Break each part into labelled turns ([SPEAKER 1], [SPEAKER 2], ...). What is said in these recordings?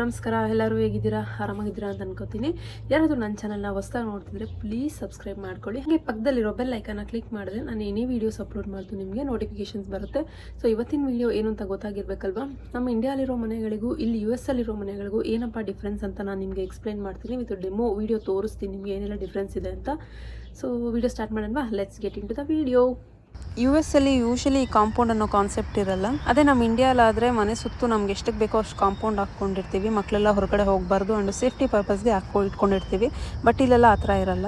[SPEAKER 1] ನಮಸ್ಕಾರ, ಎಲ್ಲರೂ ಹೇಗಿದ್ದೀರಾ? ಆರಾಮಾಗಿದ್ದೀರಾ ಅಂತ ಅನ್ಕೋತೀನಿ. ಯಾರಾದರೂ ನನ್ನ ಚಾನಲ್ನ ಹೊಸ್ದಾಗಿ ನೋಡ್ತಿದ್ರೆ ಪ್ಲೀಸ್ ಸಬ್ಸ್ಕ್ರೈಬ್ ಮಾಡ್ಕೊಳ್ಳಿ. ಹಾಗೆ ಪಕ್ಕದಲ್ಲಿರೋ ಬೆಲ್ ಐಕನ್ನ ಕ್ಲಿಕ್ ಮಾಡಿದ್ರೆ ನಾನು ಏನೇ ವೀಡಿಯೋಸ್ ಅಪ್ಲೋಡ್ ಮಾಡ್ತೀನಿ ನಿಮಗೆ ನೋಟಿಫಿಕೇಶನ್ಸ್ ಬರುತ್ತೆ. ಸೊ ಇವತ್ತಿನ ವೀಡಿಯೋ ಏನು ಅಂತ ಗೊತ್ತಾಗಿರ್ಬೇಕಲ್ವಾ? ನಮ್ಮ ಇಂಡಿಯಾಲಿರೋ ಮನೆಗಳಿಗೂ ಇಲ್ಲಿ ಯು ಎಸ್ ಅಲ್ಲಿರೋ ಮನೆಗಳಿಗೂ ಏನಪ್ಪ ಡಿಫ್ರೆನ್ಸ್ ಅಂತ ನಾನು ನಿಮಗೆ ಎಕ್ಸ್ಪ್ಲೈನ್ ಮಾಡ್ತೀನಿ. ವಿತ್ ಡೆಮೋ ವೀಡಿಯೋ ತೋರಿಸ್ತೀನಿ ನಿಮಗೆ ಏನೆಲ್ಲ ಡಿಫ್ರೆನ್ಸ್ ಇದೆ ಅಂತ. ಸೊ ವೀಡಿಯೋ ಸ್ಟಾರ್ಟ್ ಮಾಡೋಣ let's get into the video U S ಅಲ್ಲಿ ಯೂಶಲಿ ಕಾಂಪೌಂಡ್ ಅನ್ನೋ ಕಾನ್ಸೆಪ್ಟ್ ಇರಲ್ಲ. ಅದೇ ನಮ್ಮ ಇಂಡಿಯಾಲಾದರೆ ಮನೆ ಸುತ್ತು ನಮ್ಗೆ ಎಷ್ಟಕ್ಕೆ ಬೇಕೋ ಅಷ್ಟು ಕಾಂಪೌಂಡ್ ಹಾಕೊಂಡಿರ್ತೀವಿ ಮಕ್ಕಳೆಲ್ಲ ಹೊರಗಡೆ ಹೋಗಬಾರ್ದು ಅಂಡ್ ಸೇಫ್ಟಿ ಪರ್ಪಸ್ಗೆ ಹಾಕೊ ಇಟ್ಕೊಂಡಿರ್ತೀವಿ. ಬಟ್ ಇಲ್ಲೆಲ್ಲ ಆ ಥರ ಇರಲ್ಲ.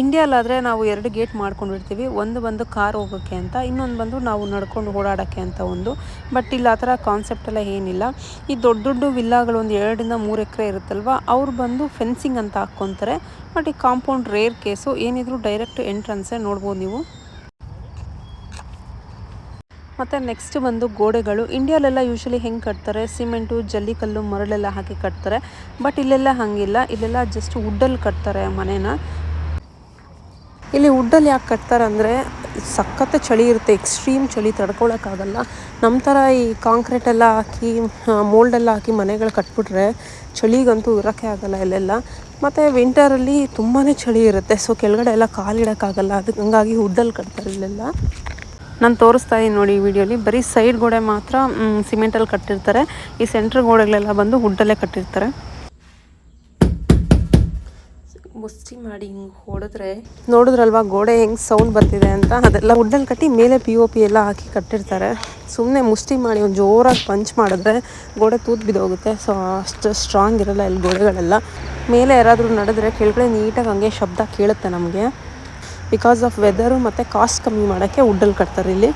[SPEAKER 1] ಇಂಡಿಯಾಲಾದರೆ ನಾವು ಎರಡು ಗೇಟ್ ಮಾಡ್ಕೊಂಡಿರ್ತೀವಿ. ಒಂದು ಬಂದು ಕಾರ್ ಹೋಗೋಕ್ಕೆ ಅಂತ, ಇನ್ನೊಂದು ಬಂದು ನಾವು ನಡ್ಕೊಂಡು ಓಡಾಡೋಕ್ಕೆ ಅಂತ ಒಂದು. ಬಟ್ ಇಲ್ಲಿ ಆ ಥರ ಕಾನ್ಸೆಪ್ಟ್ ಎಲ್ಲ ಏನಿಲ್ಲ. ಈ ದೊಡ್ಡ ದೊಡ್ಡ ವಿಲ್ಲಾಗಳು ಒಂದು ಎರಡರಿಂದ ಮೂರು ಎಕರೆ ಇರುತ್ತಲ್ವ, ಅವ್ರು ಬಂದು ಫೆನ್ಸಿಂಗ್ ಅಂತ ಹಾಕ್ಕೊತಾರೆ. ಬಟ್ ಈ ಕಾಂಪೌಂಡ್ ರೇರ್ ಕೇಸು ಏನಿದ್ರು ಡೈರೆಕ್ಟ್ ಎಂಟ್ರನ್ಸೇ ನೋಡ್ಬೋದು ನೀವು. ಮತ್ತು ನೆಕ್ಸ್ಟ್ ಬಂದು ಗೋಡೆಗಳು. ಇಂಡಿಯಾಲೆಲ್ಲ ಯೂಶಲಿ ಹೆಂಗೆ ಕಟ್ತಾರೆ? ಸಿಮೆಂಟು ಜಲ್ಲಿಕಲ್ಲು ಮರಳೆಲ್ಲ ಹಾಕಿ ಕಟ್ತಾರೆ. ಬಟ್ ಇಲ್ಲೆಲ್ಲ ಹಾಗಿಲ್ಲ. ಇಲ್ಲೆಲ್ಲ ಜಸ್ಟ್ ವುಡ್ಡಲ್ಲಿ ಕಟ್ತಾರೆ ಮನೇನ. ಇಲ್ಲಿ ವುಡ್ಡಲ್ಲಿ ಯಾಕೆ ಕಟ್ತಾರೆ ಅಂದರೆ ಸಖತ್ ಚಳಿ ಇರುತ್ತೆ. ಎಕ್ಸ್ಟ್ರೀಮ್ ಚಳಿ ತಡ್ಕೊಳಕ್ಕಾಗಲ್ಲ. ನಮ್ಮ ಥರ ಈ ಕಾಂಕ್ರೀಟ್ ಎಲ್ಲ ಹಾಕಿ ಮೋಲ್ಡೆಲ್ಲ ಹಾಕಿ ಮನೆಗಳು ಕಟ್ಬಿಟ್ರೆ ಚಳಿಗಂತೂ ಇರೋಕ್ಕೆ ಆಗಲ್ಲ ಇಲ್ಲೆಲ್ಲ. ಮತ್ತು ವಿಂಟರಲ್ಲಿ ತುಂಬಾ ಚಳಿ ಇರುತ್ತೆ. ಸೊ ಕೆಳಗಡೆ ಎಲ್ಲ ಕಾಲಿಡೋಕ್ಕಾಗಲ್ಲ ಅದಕ್ಕೆ ಹಂಗಾಗಿ ವುಡ್ಡಲ್ಲಿ ಕಟ್ತಾರೆ ಇಲ್ಲೆಲ್ಲ. ನಾನು ತೋರಿಸ್ತಾ ಇದ್ದೀನಿ ನೋಡಿ ಈ ವಿಡಿಯೋಲಿ. ಬರೀ ಸೈಡ್ ಗೋಡೆ ಮಾತ್ರ ಸಿಮೆಂಟಲ್ಲಿ ಕಟ್ಟಿರ್ತಾರೆ. ಈ ಸೆಂಟ್ರ್ ಗೋಡೆಗಳೆಲ್ಲ ಬಂದು ವುಡ್ಡಲ್ಲೇ ಕಟ್ಟಿರ್ತಾರೆ. ಮುಸ್ತಿ ಮಾಡಿ ಹಿಂಗೆ ಹೊಡೆದ್ರೆ ನೋಡಿದ್ರಲ್ವಾ ಗೋಡೆ ಹೆಂಗೆ ಸೌಂಡ್ ಬರ್ತಿದೆ ಅಂತ? ಅದೆಲ್ಲ ವುಡ್ಡಲ್ಲಿ ಕಟ್ಟಿ ಮೇಲೆ ಪಿ ಒ ಪಿ ಎಲ್ಲ ಹಾಕಿ ಕಟ್ಟಿರ್ತಾರೆ. ಸುಮ್ಮನೆ ಮುಷ್ಟಿ ಮಾಡಿ ಒಂದು ಜೋರಾಗಿ ಪಂಚ್ ಮಾಡಿದ್ರೆ ಗೋಡೆ ತೂತ್ ಬಿದ್ದೋಗುತ್ತೆ. ಸೊ ಅಷ್ಟು ಸ್ಟ್ರಾಂಗ್ ಇರಲ್ಲ ಇಲ್ಲಿ ಗೋಡೆಗಳೆಲ್ಲ. ಮೇಲೆ ಯಾರಾದರೂ ನಡೆದ್ರೆ ಕೆಳಗಡೆ ನೀಟಾಗಿ ಹಂಗೆ ಶಬ್ದ ಕೇಳುತ್ತೆ ನಮಗೆ. ಬಿಕಾಸ್ ಆಫ್ ವೆದರು ಮತ್ತು ಕಾಸ್ಟ್ ಕಮ್ಮಿ ಮಾಡೋಕ್ಕೆ ವುಡ್ಡಲ್ಲಿ ಕಟ್ತಾರೆ ಇಲ್ಲಿ.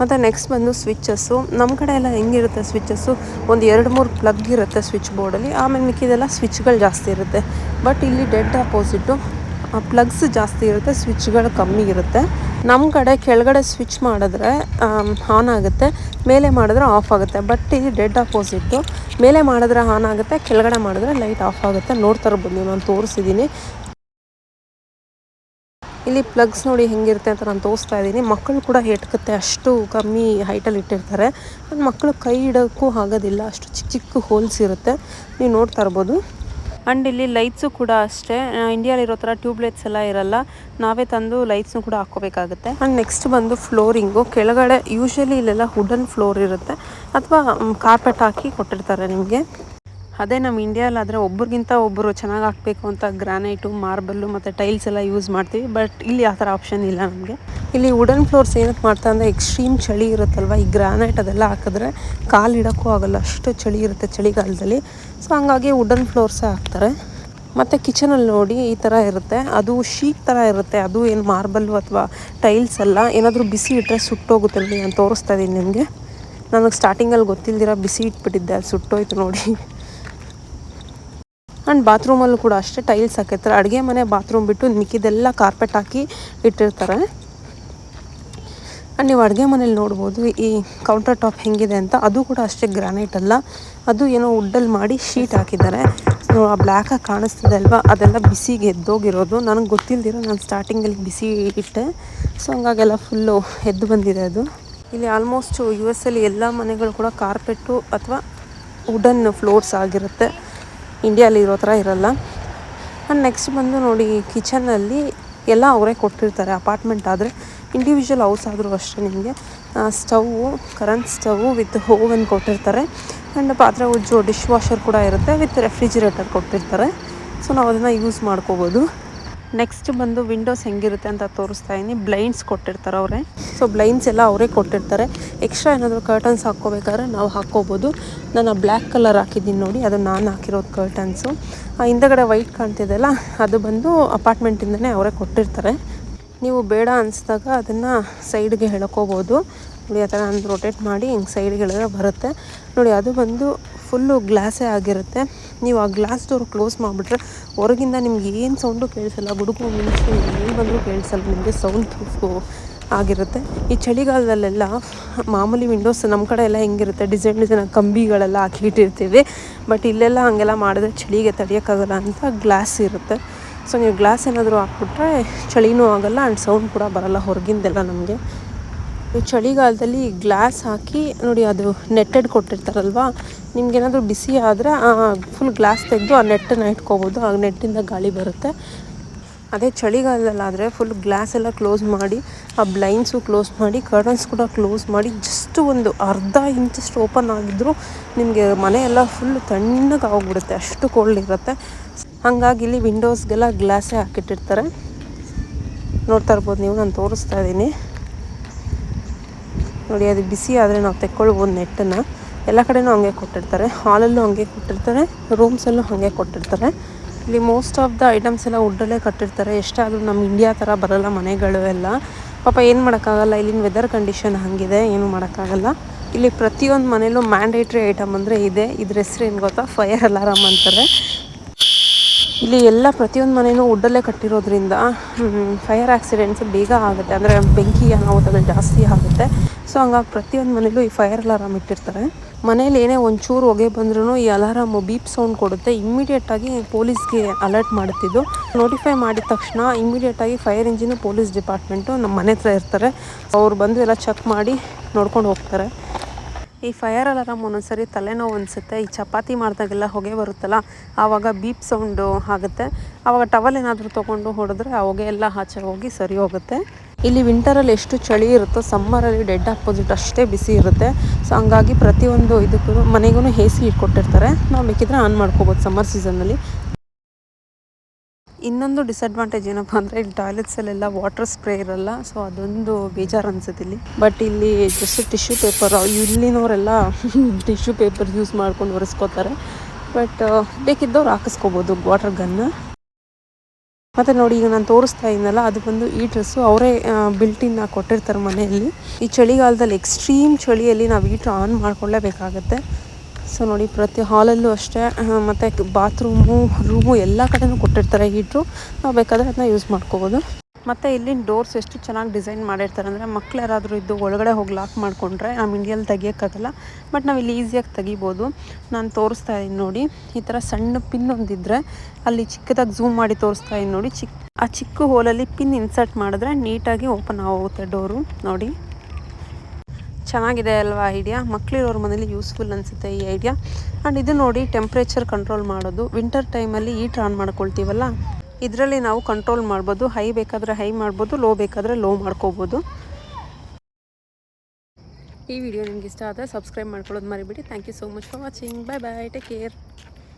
[SPEAKER 1] ಮತ್ತು ನೆಕ್ಸ್ಟ್ ಬಂದು ಸ್ವಿಚ್ಚಸ್ಸು ನಮ್ಮ ಕಡೆ ಎಲ್ಲ ಹೆಂಗಿರುತ್ತೆ ಸ್ವಿಚ್ಚಸ್ಸು ಒಂದು ಎರಡು ಮೂರು ಪ್ಲಗ್ ಇರುತ್ತೆ ಸ್ವಿಚ್ ಬೋರ್ಡಲ್ಲಿ ಆಮೇಲೆ ಮಿಕ್ಕಿದೆಲ್ಲ ಸ್ವಿಚ್ಗಳು ಜಾಸ್ತಿ ಇರುತ್ತೆ. ಬಟ್ ಇಲ್ಲಿ ಡೆಡ್ ಅಪೋಸಿಟು ಪ್ಲಗ್ಸ್ ಜಾಸ್ತಿ ಇರುತ್ತೆ ಸ್ವಿಚ್ಗಳು ಕಮ್ಮಿ ಇರುತ್ತೆ. ನಮ್ಮ ಕಡೆ ಕೆಳಗಡೆ ಸ್ವಿಚ್ ಮಾಡಿದ್ರೆ ಆನ್ ಆಗುತ್ತೆ. ಮೇಲೆ ಮಾಡಿದ್ರೆ ಆಫ್ ಆಗುತ್ತೆ. ಬಟ್ ಇಲ್ಲಿ ಡೆಡ್ ಅಪೋಸಿಟ್ಟು ಮೇಲೆ ಮಾಡಿದ್ರೆ ಆನ್ ಆಗುತ್ತೆ, ಕೆಳಗಡೆ ಮಾಡಿದ್ರೆ ಲೈಟ್ ಆಫ್ ಆಗುತ್ತೆ. ನೋಡ್ತಾರೆ ಇರ್ಬೋದು ನಾನು ತೋರಿಸಿದ್ದೀನಿ ಇಲ್ಲಿ ಪ್ಲಗ್ಸ್ ನೋಡಿ ಹೆಂಗಿರುತ್ತೆ ಅಂತ ನಾನು ತೋರಿಸ್ತಾ ಇದ್ದೀನಿ. ಮಕ್ಕಳು ಕೂಡ ಎಟ್ಕುತ್ತೆ ಅಷ್ಟು ಕಮ್ಮಿ ಹೈಟಲ್ಲಿ ಇಟ್ಟಿರ್ತಾರೆ. ನನ್ನ ಮಕ್ಕಳು ಕೈ ಇಡೋಕ್ಕೂ ಆಗೋದಿಲ್ಲ. ಅಷ್ಟು ಚಿಕ್ಕ ಚಿಕ್ಕ ಹೋಲ್ಸ್ ಇರುತ್ತೆ. ನೀವು ನೋಡ್ತಾ ಇರ್ಬೋದು. ಆ್ಯಂಡ್ ಇಲ್ಲಿ ಲೈಟ್ಸು ಕೂಡ ಅಷ್ಟೇ. ಇಂಡಿಯಾಲಿರೋ ಥರ ಟ್ಯೂಬ್ ಲೈಟ್ಸ್ ಎಲ್ಲ ಇರಲ್ಲ. ನಾವೇ ತಂದು ಲೈಟ್ಸ್ನು ಕೂಡ ಹಾಕ್ಕೋಬೇಕಾಗುತ್ತೆ. ಆ್ಯಂಡ್ ನೆಕ್ಸ್ಟ್ ಬಂದು ಫ್ಲೋರಿಂಗು ಕೆಳಗಡೆ ಯೂಶಲಿ ಇಲ್ಲೆಲ್ಲ ವುಡನ್ ಫ್ಲೋರ್ ಇರುತ್ತೆ. ಅಥವಾ ಕಾರ್ಪೆಟ್ ಹಾಕಿ ಕೊಟ್ಟಿರ್ತಾರೆ ನಿಮಗೆ. ಅದೇ ನಮ್ಮ ಇಂಡಿಯಾಲಾದರೆ ಒಬ್ರಿಗಿಂತ ಒಬ್ಬರು ಚೆನ್ನಾಗಿ ಹಾಕಬೇಕು ಅಂತ ಗ್ರಾನೈಟು, ಮಾರ್ಬಲ್ಲು ಮತ್ತು ಟೈಲ್ಸ್ ಎಲ್ಲ ಯೂಸ್ ಮಾಡ್ತೀವಿ. ಬಟ್ ಇಲ್ಲಿ ಆ ಥರ ಆಪ್ಷನ್ ಇಲ್ಲ ನಮಗೆ. ಇಲ್ಲಿ ವುಡನ್ ಫ್ಲೋರ್ಸ್ ಏನಕ್ಕೆ ಮಾಡ್ತಾ ಅಂದರೆ ಎಕ್ಸ್ಟ್ರೀಮ್ ಚಳಿ ಇರುತ್ತಲ್ವ? ಈ ಗ್ರಾನೈಟ್ ಅದೆಲ್ಲ ಹಾಕಿದ್ರೆ ಕಾಲು ಇಡೋಕ್ಕೂ ಆಗೋಲ್ಲ. ಅಷ್ಟು ಚಳಿ ಇರುತ್ತೆ ಚಳಿಗಾಲದಲ್ಲಿ. ಸೊ ಹಂಗಾಗಿ ವುಡನ್ ಫ್ಲೋರ್ಸೇ ಹಾಕ್ತಾರೆ. ಮತ್ತು ಕಿಚನಲ್ಲಿ ನೋಡಿ ಈ ಥರ ಇರುತ್ತೆ. ಅದು ಶೀಟ್ ಥರ ಇರುತ್ತೆ. ಅದು ಏನು ಮಾರ್ಬಲ್ಲು ಅಥವಾ ಟೈಲ್ಸ್ ಅಲ್ಲ. ಏನಾದರೂ ಬಿಸಿ ಇಟ್ಟರೆ ಸುಟ್ಟೋಗುತ್ತೆ ನಾನು ತೋರಿಸ್ತಾ ಇದ್ದೀನಿ ನಿಮಗೆ. ನನಗೆ ಸ್ಟಾರ್ಟಿಂಗಲ್ಲಿ ಗೊತ್ತಿಲ್ದಿರ ಬಿಸಿ ಇಟ್ಬಿಟ್ಟಿದ್ದೆ. ಅಲ್ಲಿ ಸುಟ್ಟೋಯ್ತು ನೋಡಿ. ಆ್ಯಂಡ್ ಬಾತ್ರೂಮಲ್ಲೂ ಕೂಡ ಅಷ್ಟೇ ಟೈಲ್ಸ್ ಹಾಕಿರ್ತಾರೆ. ಅಡುಗೆ ಮನೆ, ಬಾತ್ರೂಮ್ ಬಿಟ್ಟು ಮಿಕ್ಕಿದೆಲ್ಲ ಕಾರ್ಪೆಟ್ ಹಾಕಿ ಇಟ್ಟಿರ್ತಾರೆ. ಆ್ಯಂಡ್ ನೀವು ಅಡುಗೆ ಮನೇಲಿ ನೋಡ್ಬೋದು, ಈ ಕೌಂಟರ್ ಟಾಪ್ ಹೆಂಗಿದೆ ಅಂತ ಅದು ಕೂಡ ಅಷ್ಟೇ ಗ್ರಾನೈಟ್ ಅಲ್ಲ. ಅದು ಏನೋ ವುಡ್ಡಲ್ಲಿ ಮಾಡಿ ಶೀಟ್ ಹಾಕಿದ್ದಾರೆ. ಆ ಬ್ಲ್ಯಾಕಾಗಿ ಕಾಣಿಸ್ತಿದೆ ಅಲ್ವಾ? ಅದೆಲ್ಲ ಬಿಸಿಗೆ ಎದ್ದೋಗಿರೋದು. ನನಗೆ ಗೊತ್ತಿಲ್ದಿರೋ ನಾನು ಸ್ಟಾರ್ಟಿಂಗಲ್ಲಿ ಬಿಸಿ ಇಟ್ಟೆ. ಸೊ ಹಂಗಾಗೆಲ್ಲ ಫುಲ್ಲು ಎದ್ದು ಬಂದಿದೆ ಅದು. ಇಲ್ಲಿ ಆಲ್ಮೋಸ್ಟು ಯು ಎಸ್ ಎಲ್ಲ ಮನೆಗಳು ಕೂಡ ಕಾರ್ಪೆಟ್ಟು ಅಥವಾ ವುಡನ್ ಫ್ಲೋರ್ಸ್ ಆಗಿರುತ್ತೆ. ಇಂಡಿಯಾಲಿ ಇರೋ ಥರ ಇರಲ್ಲ. ಆ್ಯಂಡ್ ನೆಕ್ಸ್ಟ್ ಬಂದು ನೋಡಿ ಕಿಚನಲ್ಲಿ ಎಲ್ಲ ಅವರೇ ಕೊಟ್ಟಿರ್ತಾರೆ ಅಪಾರ್ಟ್ಮೆಂಟ್ ಆದರೆ. ಇಂಡಿವಿಜುವಲ್ ಹೌಸ್ ಆದರೂ ಅಷ್ಟೇ ನಿಮಗೆ. Stove current stove with oven ಕೊಟ್ಟಿರ್ತಾರೆ. ಆ್ಯಂಡ್ ಪಾತ್ರೆ ಉಜ್ಜೋ ಡಿಶ್ ವಾಷರ್ ಕೂಡ ಇರುತ್ತೆ ವಿತ್ ರೆಫ್ರಿಜಿರೇಟರ್ ಕೊಟ್ಟಿರ್ತಾರೆ. ಸೊ ನಾವು ಅದನ್ನು ಯೂಸ್ ಮಾಡ್ಕೋಬೋದು. ನೆಕ್ಸ್ಟ್ ಬಂದು ವಿಂಡೋಸ್ ಹೆಂಗಿರುತ್ತೆ ಅಂತ ತೋರಿಸ್ತಾ ಇದ್ದೀನಿ ಬ್ಲೈಂಡ್ಸ್ ಕೊಟ್ಟಿರ್ತಾರೆ ಅವರೇ. ಸೊ ಬ್ಲೈಂಡ್ಸ್ ಎಲ್ಲ ಅವರೇ ಕೊಟ್ಟಿರ್ತಾರೆ. ಎಕ್ಸ್ಟ್ರಾ ಏನಾದರೂ ಕರ್ಟನ್ಸ್ ಹಾಕ್ಕೋಬೇಕಾದ್ರೆ ನಾವು ಹಾಕ್ಕೋಬೋದು. ನಾನು ಬ್ಲ್ಯಾಕ್ ಕಲರ್ ಹಾಕಿದ್ದೀನಿ ನೋಡಿ. ಅದು ನಾನು ಹಾಕಿರೋದು ಕರ್ಟನ್ಸು ಹಿಂದಗಡೆ ವೈಟ್ ಕಾಣ್ತಿದೆಯಲ್ಲ ಅದು ಬಂದು ಅಪಾರ್ಟ್ಮೆಂಟಿಂದನೇ ಅವರೇ ಕೊಟ್ಟಿರ್ತಾರೆ. ನೀವು ಬೇಡ ಅನಿಸಿದಾಗ ಅದನ್ನು ಸೈಡ್ಗೆ ಹೇಳ್ಕೋಬೋದು ನೋಡಿ, ಆ ಥರ ನಾನು ರೊಟೇಟ್ ಮಾಡಿ ಹಿಂಗೆ ಸೈಡ್ಗೆ ಹೇಳಿದ್ರೆ ಬರುತ್ತೆ. ನೋಡಿ, ಅದು ಬಂದು ಫುಲ್ಲು ಗ್ಲಾಸೇ ಆಗಿರುತ್ತೆ. ನೀವು ಆ ಗ್ಲಾಸ್ ಡೋರ್ ಕ್ಲೋಸ್ ಮಾಡಿಬಿಟ್ರೆ ಹೊರಗಿಂದ ನಿಮ್ಗೆ ಏನು ಸೌಂಡು ಕೇಳಿಸಲ್ಲ. ಗುಡುಗು ಮಿಂಚು ಏನು ಬಂದರೂ ಕೇಳಿಸಲ್ಲ. ನಿಮಗೆ ಸೌಂಡ್ ಪ್ರೂಫು ಆಗಿರುತ್ತೆ. ಈ ಚಳಿಗಾಲದಲ್ಲೆಲ್ಲ ಮಾಮೂಲಿ ವಿಂಡೋಸ್ ನಮ್ಮ ಕಡೆ ಎಲ್ಲ ಹೆಂಗಿರುತ್ತೆ. ಡಿಸೈನ್ ಡಿಸೈನ್ ಕಂಬಿಗಳೆಲ್ಲ ಹಾಕಿಟ್ಟಿರ್ತೀವಿ. ಬಟ್ ಇಲ್ಲೆಲ್ಲ ಹಾಗೆಲ್ಲ ಮಾಡಿದ್ರೆ ಚಳಿಗೆ ತಡೆಯೋಕ್ಕಾಗಲ್ಲ ಅಂತ ಗ್ಲಾಸ್ ಇರುತ್ತೆ. ಸೊ ನೀವು ಗ್ಲಾಸ್ ಏನಾದರೂ ಹಾಕ್ಬಿಟ್ರೆ ಚಳಿನೂ ಆಗೋಲ್ಲ ಆ್ಯಂಡ್ ಸೌಂಡ್ ಕೂಡ ಬರೋಲ್ಲ ಹೊರಗಿಂದೆಲ್ಲ ನಮಗೆ. ಚಳಿಗಾಲದಲ್ಲಿ ಗ್ಲಾಸ್ ಹಾಕಿ, ನೋಡಿ ಅದು ನೆಟ್ಟೆಡ್ ಕೊಟ್ಟಿರ್ತಾರಲ್ವಾ, ನಿಮ್ಗೇನಾದರೂ ಬಿಸಿ ಆದರೆ ಫುಲ್ ಗ್ಲಾಸ್ ತೆಗೆದು ಆ ನೆಟ್ಟನ್ನು ಇಟ್ಕೋಬೋದು, ಆ ನೆಟ್ಟಿಂದ ಗಾಳಿ ಬರುತ್ತೆ. ಅದೇ ಚಳಿಗಾಲದಲ್ಲಾದರೆ ಫುಲ್ ಗ್ಲಾಸ್ ಎಲ್ಲ ಕ್ಲೋಸ್ ಮಾಡಿ, ಆ ಬ್ಲೈನ್ಸು ಕ್ಲೋಸ್ ಮಾಡಿ, ಕರ್ಟನ್ಸ್ ಕೂಡ ಕ್ಲೋಸ್ ಮಾಡಿ, ಜಸ್ಟ್ ಒಂದು ಅರ್ಧ ಇಂಚಷ್ಟು ಓಪನ್ ಆಗಿದ್ದರೂ ನಿಮಗೆ ಮನೆಯೆಲ್ಲ ಫುಲ್ ತಣ್ಣಗೆ ಆಗೋಗ್ಬಿಡುತ್ತೆ ಅಷ್ಟು ಕೋಲ್ಡ್ ಇರುತ್ತೆ. ಹಾಗಾಗಿ ಇಲ್ಲಿ ವಿಂಡೋಸ್ಗೆಲ್ಲ ಗ್ಲಾಸೇ ಹಾಕಿಟ್ಟಿರ್ತಾರೆ. ನೋಡ್ತಾ ಇರ್ಬೋದು ನೀವು, ನಾನು ತೋರಿಸ್ತಾ ಇದ್ದೀನಿ. ನೋಡಿ, ಅದು ಬಿಸಿ ಆದರೆ ನಾವು ತೆಕ್ಕೊಳ್ಬೋದು ನೆಟ್ಟನ್ನು ಎಲ್ಲ ಕಡೆನೂ ಹಂಗೆ ಕೊಟ್ಟಿರ್ತಾರೆ. ಹಾಲಲ್ಲೂ ಹಂಗೆ ಕೊಟ್ಟಿರ್ತಾರೆ ರೂಮ್ಸಲ್ಲೂ ಹಾಗೆ ಕೊಟ್ಟಿರ್ತಾರೆ. ಇಲ್ಲಿ ಮೋಸ್ಟ್ ಆಫ್ ದ ಐಟಮ್ಸ್ ಎಲ್ಲ ವುಡ್ಡಲ್ಲೇ ಕಟ್ಟಿರ್ತಾರೆ. ಎಷ್ಟಾದರೂ ನಮ್ಮ ಇಂಡಿಯಾ ಥರ ಬರೋಲ್ಲ ಮನೆಗಳು ಎಲ್ಲ. ಪಾಪ ಏನು ಮಾಡೋಕ್ಕಾಗಲ್ಲ, ಇಲ್ಲಿನ ವೆದರ್ ಕಂಡೀಷನ್ ಹಾಗಿದೆ, ಏನು ಮಾಡೋಕ್ಕಾಗಲ್ಲ. ಇಲ್ಲಿ ಪ್ರತಿಯೊಂದು ಮನೇಲೂ ಮ್ಯಾಂಡೇಟ್ರಿ ಐಟಮ್ ಅಂದರೆ ಇದೆ. ಇದ್ರ ಹೆಸ್ರು ಏನು ಗೊತ್ತಾ? ಫೈರ್ ಅಲಾರಾಮ್ ಅಂತಾರೆ. ಇಲ್ಲಿ ಎಲ್ಲ ಪ್ರತಿಯೊಂದು ಮನೆಯೂ ವುಡ್ಡಲ್ಲೇ ಕಟ್ಟಿರೋದ್ರಿಂದ ಫೈರ್ ಆಕ್ಸಿಡೆಂಟ್ಸ್ ಬೇಗ ಆಗುತ್ತೆ. ಅಂದರೆ ಬೆಂಕಿ ಅನಾಹುತಗಳು ಜಾಸ್ತಿ ಆಗುತ್ತೆ. ಸೊ ಹಂಗಾಗಿ ಪ್ರತಿಯೊಂದು ಮನೇಲೂ ಈ ಫೈರ್ ಅಲಾರಾಮ್ ಇಟ್ಟಿರ್ತಾರೆ. ಮನೇಲಿ ಏನೇ ಒಂಚೂರು ಹೊಗೆ ಬಂದ್ರೂ ಈ ಅಲಾರಾಮು ಬೀಪ್ ಸೌಂಡ್ ಕೊಡುತ್ತೆ. ಇಮ್ಮಿಡಿಯೇಟಾಗಿ ಪೊಲೀಸ್ಗೆ ಅಲರ್ಟ್ ಮಾಡುತ್ತಿದ್ದು. ನೋಟಿಫೈ ಮಾಡಿದ ತಕ್ಷಣ ಇಮ್ಮಿಡಿಯೇಟಾಗಿ ಫೈರ್ ಇಂಜಿನು ಪೊಲೀಸ್ ಡಿಪಾರ್ಟ್ಮೆಂಟು ನಮ್ಮ ಮನೆ ಹತ್ರ ಇರ್ತಾರೆ. ಅವ್ರು ಬಂದು ಎಲ್ಲ ಚೆಕ್ ಮಾಡಿ ನೋಡ್ಕೊಂಡು ಹೋಗ್ತಾರೆ. ಈ ಫೈರ್ ಅಲಾರಾಮ್ ಒಂದೊಂದ್ಸರಿ ತಲೆನೋವು ಅನಿಸುತ್ತೆ. ಈ ಚಪಾತಿ ಮಾಡಿದಾಗೆಲ್ಲ ಹೊಗೆ ಬರುತ್ತಲ್ಲ, ಆವಾಗ ಬೀಪ್ ಸೌಂಡು ಆಗುತ್ತೆ. ಆವಾಗ ಟವಲ್ ಏನಾದರೂ ತೊಗೊಂಡು ಹೊಡೆದ್ರೆ ಆ ಹೊಗೆ ಎಲ್ಲ ಆಚೆ ಹೋಗಿ ಸರಿ ಹೋಗುತ್ತೆ. ಇಲ್ಲಿ ವಿಂಟರಲ್ಲಿ ಎಷ್ಟು ಚಳಿ ಇರುತ್ತೋ ಸಮ್ಮರಲ್ಲಿ ಡೆಡ್ ಆಪೋಸಿಟ್ ಅಷ್ಟೇ ಬಿಸಿ ಇರುತ್ತೆ. ಸೊ ಹಂಗಾಗಿ ಪ್ರತಿಯೊಂದು ಇದಕ್ಕೂ ಮನೆಗೂ ಎ ಸಿ ಇಟ್ಕೊಟ್ಟಿರ್ತಾರೆ. ನಾವು ಬೇಕಿದ್ರೆ ಆನ್ ಮಾಡ್ಕೋಬೋದು ಸಮ್ಮರ್ ಸೀಸನ್ನಲ್ಲಿ ಇನ್ನೊಂದು ಡಿಸ್ಅಡ್ವಾಂಟೇಜ್ ಏನಪ್ಪ ಅಂದರೆ ಇಲ್ಲಿ ಟಾಯ್ಲೆಟ್ಸಲ್ಲೆಲ್ಲ ವಾಟರ್ ಸ್ಪ್ರೇ ಇರಲ್ಲ. ಸೊ ಅದೊಂದು ಬೇಜಾರು ಅನ್ಸುತ್ತೆ ಇಲ್ಲಿ. ಬಟ್ ಇಲ್ಲಿ ಜಸ್ಟ್ ಟಿಶ್ಯೂ ಪೇಪರ್ ಇಲ್ಲಿನವರೆಲ್ಲ ಟಿಶ್ಯೂ ಪೇಪರ್ ಯೂಸ್ ಮಾಡ್ಕೊಂಡು ಒರೆಸ್ಕೋತಾರೆ. ಬಟ್ ಬೇಕಿದ್ದವ್ರು ಹಾಕಿಸ್ಕೋಬೋದು ವಾಟರ್ ಗನ್ನ ಮತ್ತು ನೋಡಿ ಈಗ ನಾನು ತೋರಿಸ್ತಾ ಇದ್ದೀನಲ್ಲ ಅದು ಬಂದು ಈ ಡ್ರೆಸ್ಸು ಅವರೇ ಬಿಲ್ಟಿನ್ ಕೊಟ್ಟಿರ್ತಾರೆ ಮನೆಯಲ್ಲಿ. ಈ ಚಳಿಗಾಲದಲ್ಲಿ ಎಕ್ಸ್ಟ್ರೀಮ್ ಚಳಿಯಲ್ಲಿ ನಾವು ಈಟ್ರ್ ಆನ್ ಮಾಡ್ಕೊಳ್ಳೇಬೇಕಾಗತ್ತೆ. ಸೊ ನೋಡಿ ಪ್ರತಿ ಹಾಲಲ್ಲೂ ಅಷ್ಟೇ ಮತ್ತು ಬಾತ್ರೂಮು ರೂಮು ಎಲ್ಲ ಕಡೆನೂ ಕೊಟ್ಟಿರ್ತಾರೆ ಹೀಟ್ರು. ನಾವು ಬೇಕಾದರೆ ಅದನ್ನ ಯೂಸ್ ಮಾಡ್ಕೋಬೋದು. ಮತ್ತು ಇಲ್ಲಿನ ಡೋರ್ಸ್ ಎಷ್ಟು ಚೆನ್ನಾಗಿ ಡಿಸೈನ್ ಮಾಡಿರ್ತಾರೆ ಅಂದರೆ ಮಕ್ಳು ಯಾರಾದರೂ ಇದ್ದು ಒಳಗಡೆ ಹೋಗಿ ಲಾಕ್ ಮಾಡಿಕೊಂಡ್ರೆ ನಮ್ಮ ಇಂಡಿಯಲ್ಲಿ ತೆಗಿಯೋಕ್ಕಾಗಲ್ಲ. ಬಟ್ ನಾವು ಇಲ್ಲಿ ಈಸಿಯಾಗಿ ತೆಗಿಬೋದು. ನಾನು ತೋರಿಸ್ತಾ ಇದ್ದೀನಿ ನೋಡಿ. ಈ ಥರ ಸಣ್ಣ ಪಿನ್ ಒಂದಿದ್ರೆ ಅಲ್ಲಿ ಚಿಕ್ಕದಾಗಿ ಝೂಮ್ ಮಾಡಿ ತೋರಿಸ್ತಾ ಇದ್ದೀನಿ ನೋಡಿ. ಚಿಕ್ಕ ಆ ಚಿಕ್ಕ ಹೋಲಲ್ಲಿ ಪಿನ್ ಇನ್ಸರ್ಟ್ ಮಾಡಿದ್ರೆ ನೀಟಾಗಿ ಓಪನ್ ಆಗೋಗುತ್ತೆ ಡೋರು. ನೋಡಿ. ಚೆನ್ನಾಗಿದೆ ಅಲ್ವಾ ಐಡಿಯಾ ಮಕ್ಕಳಿರೋರ ಮನೇಲಿ ಯೂಸ್ಫುಲ್ ಅನಿಸುತ್ತೆ ಈ ಐಡಿಯಾ ಆ್ಯಂಡ್ ಇದು ನೋಡಿ ಟೆಂಪ್ರೇಚರ್ ಕಂಟ್ರೋಲ್ ಮಾಡೋದು. ವಿಂಟರ್ ಟೈಮಲ್ಲಿ ಈಟ್ ಆನ್ ಮಾಡ್ಕೊಳ್ತೀವಲ್ಲ? ಇದರಲ್ಲಿ ನಾವು ಕಂಟ್ರೋಲ್ ಮಾಡ್ಬೋದು. ಹೈ ಬೇಕಾದರೆ ಹೈ ಮಾಡ್ಬೋದು ಲೋ ಬೇಕಾದರೆ ಲೋ ಮಾಡ್ಕೋಬೋದು. ಈ ವಿಡಿಯೋ ನಿಮ್ಗೆ ಇಷ್ಟ ಆದರೆ ಸಬ್ಸ್ಕ್ರೈಬ್ ಮಾಡ್ಕೊಳ್ಳೋದು ಮರಿಬಿಡಿ. Thank you so much for watching bye bye take care